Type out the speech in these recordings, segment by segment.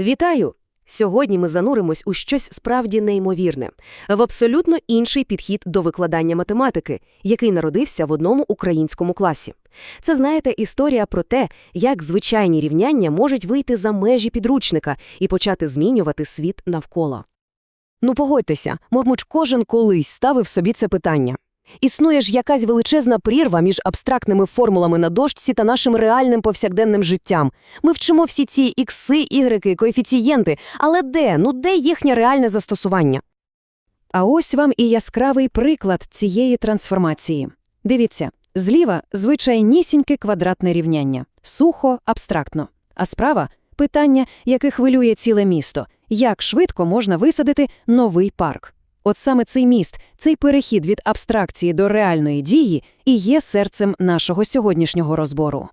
Вітаю! Сьогодні ми зануримось у щось справді неймовірне, в абсолютно інший підхід до викладання математики, який народився в одному українському класі. Це, знаєте, історія про те, як звичайні рівняння можуть вийти за межі підручника і почати змінювати світ навколо. Ну погодьтеся, мабуть, кожен колись ставив собі це питання. Існує ж якась величезна прірва між абстрактними формулами на дошці та нашим реальним повсякденним життям. Ми вчимо всі ці ікси, ігреки, коефіцієнти, але де? Ну де їхнє реальне застосування? А ось вам і яскравий приклад цієї трансформації. Дивіться, зліва звичайнісіньке квадратне рівняння, сухо, абстрактно. А справа – питання, яке хвилює ціле місто. Як швидко можна висадити новий парк? От саме цей міст, цей перехід від абстракції до реальної дії і є серцем нашого сьогоднішнього розбору.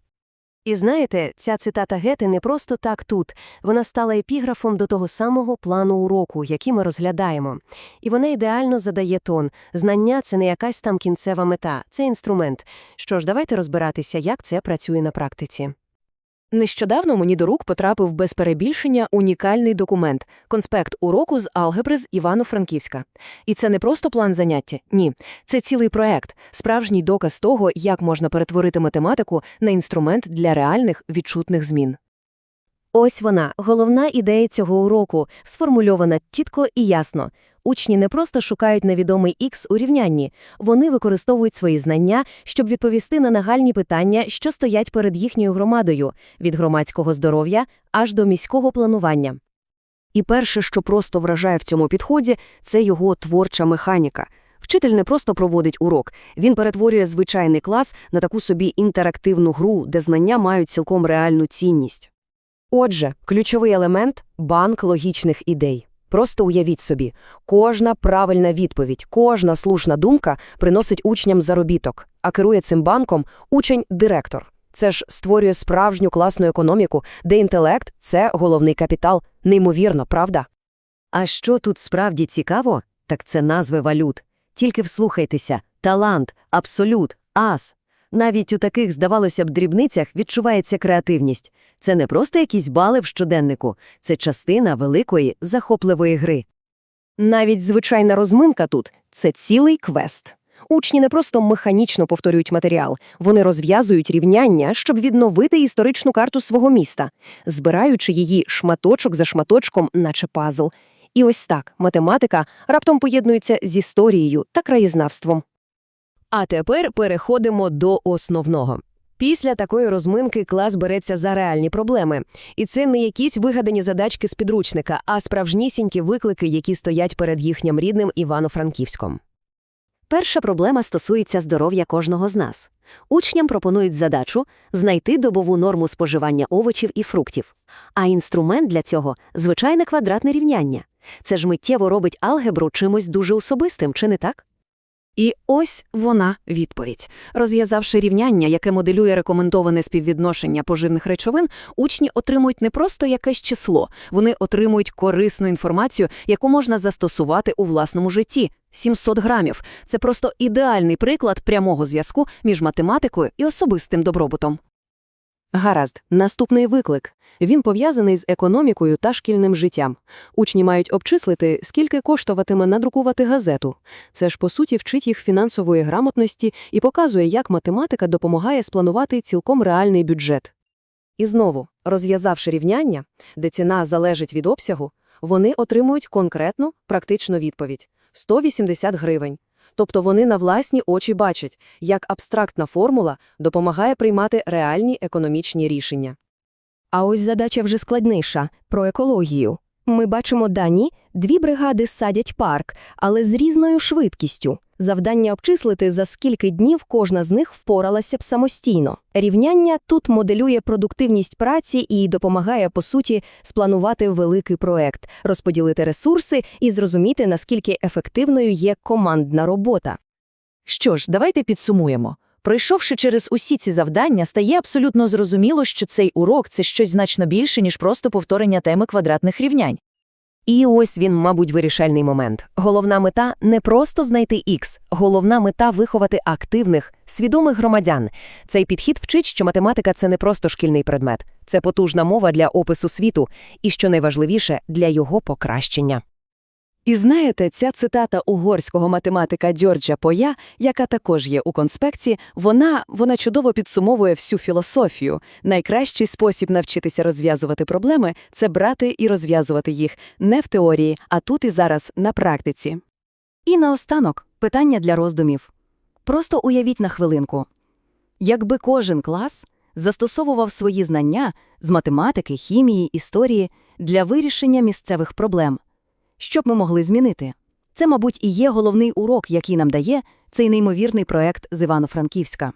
І знаєте, ця цитата Гети не просто так тут. Вона стала епіграфом до того самого плану уроку, який ми розглядаємо. І вона ідеально задає тон. Знання – це не якась там кінцева мета, це інструмент. Що ж, давайте розбиратися, як це працює на практиці. Нещодавно мені до рук потрапив без перебільшення унікальний документ – конспект уроку з алгебри з Івано-Франківська. І це не просто план заняття, ні. Це цілий проект, справжній доказ того, як можна перетворити математику на інструмент для реальних відчутних змін. Ось вона, головна ідея цього уроку, сформульована чітко і ясно. Учні не просто шукають невідомий ікс у рівнянні, вони використовують свої знання, щоб відповісти на нагальні питання, що стоять перед їхньою громадою – від громадського здоров'я аж до міського планування. І перше, що просто вражає в цьому підході, це його творча механіка. Вчитель не просто проводить урок, він перетворює звичайний клас на таку собі інтерактивну гру, де знання мають цілком реальну цінність. Отже, ключовий елемент – банк логічних ідей. Просто уявіть собі, кожна правильна відповідь, кожна слушна думка приносить учням заробіток, а керує цим банком учень-директор. Це ж створює справжню класну економіку, де інтелект – це головний капітал. Неймовірно, правда? А що тут справді цікаво, так це назви валют. Тільки вслухайтеся – талант, абсолют, ас. Навіть у таких, здавалося б, дрібницях відчувається креативність. Це не просто якісь бали в щоденнику, це частина великої, захопливої гри. Навіть звичайна розминка тут – це цілий квест. Учні не просто механічно повторюють матеріал, вони розв'язують рівняння, щоб відновити історичну карту свого міста, збираючи її шматочок за шматочком, наче пазл. І ось так математика раптом поєднується з історією та краєзнавством. А тепер переходимо до основного. Після такої розминки клас береться за реальні проблеми. І це не якісь вигадані задачки з підручника, а справжнісінькі виклики, які стоять перед їхнім рідним Івано-Франківськом. Перша проблема стосується здоров'я кожного з нас. Учням пропонують задачу знайти добову норму споживання овочів і фруктів. А інструмент для цього – звичайне квадратне рівняння. Це ж миттєво робить алгебру чимось дуже особистим, чи не так? І ось вона відповідь. Розв'язавши рівняння, яке моделює рекомендоване співвідношення поживних речовин, учні отримують не просто якесь число, вони отримують корисну інформацію, яку можна застосувати у власному житті. 700 грамів – це просто ідеальний приклад прямого зв'язку між математикою і особистим добробутом. Гаразд, наступний виклик. Він пов'язаний з економікою та шкільним життям. Учні мають обчислити, скільки коштуватиме надрукувати газету. Це ж, по суті, вчить їх фінансової грамотності і показує, як математика допомагає спланувати цілком реальний бюджет. І знову, розв'язавши рівняння, де ціна залежить від обсягу, вони отримують конкретну, практичну відповідь – 180 гривень. Тобто вони на власні очі бачать, як абстрактна формула допомагає приймати реальні економічні рішення. А ось задача вже складніша – про екологію. Ми бачимо дані, дві бригади садять парк, але з різною швидкістю. Завдання обчислити, за скільки днів кожна з них впоралася б самостійно. Рівняння тут моделює продуктивність праці і допомагає, по суті, спланувати великий проект, розподілити ресурси і зрозуміти, наскільки ефективною є командна робота. Що ж, давайте підсумуємо. Пройшовши через усі ці завдання, стає абсолютно зрозуміло, що цей урок – це щось значно більше, ніж просто повторення теми квадратних рівнянь. І ось він, мабуть, вирішальний момент. Головна мета – не просто знайти X, головна мета – виховати активних, свідомих громадян. Цей підхід вчить, що математика – це не просто шкільний предмет. Це потужна мова для опису світу і, що найважливіше, для його покращення. І знаєте, ця цитата угорського математика Дьорджа Поя, яка також є у конспекті, вона, вона чудово підсумовує всю філософію. Найкращий спосіб навчитися розв'язувати проблеми – це брати і розв'язувати їх не в теорії, а тут і зараз на практиці. І наостанок питання для роздумів. Просто уявіть на хвилинку. Якби кожен клас застосовував свої знання з математики, хімії, історії для вирішення місцевих проблем, що б ми могли змінити? Це, мабуть, і є головний урок, який нам дає цей неймовірний проект з Івано-Франківська.